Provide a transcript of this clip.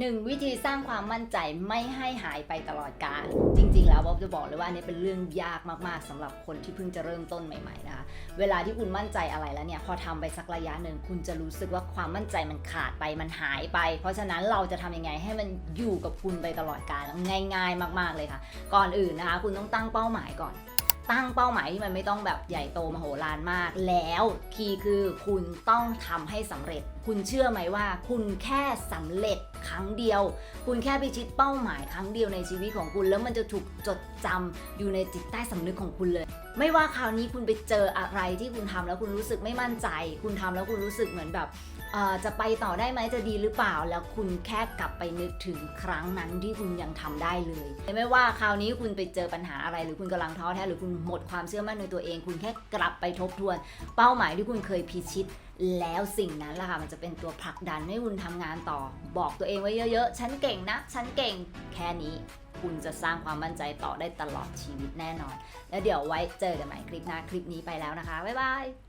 หนึ่งวิธีสร้างความมั่นใจไม่ให้หายไปตลอดกาลจริง ๆ แล้วบ๊อบจะบอกเลยว่าอันนี้เป็นเรื่องยากมากๆสำหรับคนที่เพิ่งจะเริ่มต้นใหม่ๆนะคะเวลาที่คุณมั่นใจอะไรแล้วเนี่ยพอทำไปสักระยะหนึ่งคุณจะรู้สึกว่าความมั่นใจมันขาดไปมันหายไป เพราะฉะนั้นเราจะทำยังไงให้มันอยู่กับคุณไปตลอดกาลง่าย ๆ มาก ๆเลยค่ะ ก่อนอื่นนะคะ คุณต้องตั้งเป้าหมายก่อนตั้งเป้าหมายที่มันไม่ต้องแบบใหญ่โตมโหฬารมาก แล้วคีย์คือคุณต้องทำให้สำเร็จ คุณเชื่อไหมว่า คุณแค่สำเร็จครั้งเดียว คุณแค่พิชิตเป้าหมายครั้งเดียวในชีวิตของคุณ แล้วมันจะถูกจดจำอยู่ในจิตใต้สำนึกของคุณเลย ไม่ว่าคราวนี้คุณไปเจออะไรที่คุณทำแล้วคุณรู้สึกไม่มั่นใจ คุณทำแล้วคุณรู้สึกเหมือนแบบจะไปต่อได้ไหมจะดีหรือเปล่า แล้วคุณแค่กลับไปนึกถึงครั้งนั้นที่คุณยังทำได้เลย ไม่ว่าคราวนี้คุณไปเจอปัญหาอะไรหรือคุณกำลังท้อแท้หรือคุณหมดความเชื่อมั่นในตัวเอง คุณแค่กลับไปทบทวน เป้าหมายที่คุณเคยพิชิต แล้วสิ่งนั้นแหละค่ะมันจะเป็นตัวผลักดันให้คุณทำงานต่อ บอกตัวเองไว้เยอะๆ ฉันเก่งนะ ฉันเก่งแค่นี้คุณจะสร้างความมั่นใจต่อได้ตลอดชีวิตแน่นอน แล้วเดี๋ยวไว้เจอกันใหม่คลิปหน้าคลิปนี้ไปแล้วนะคะ บ๊ายบาย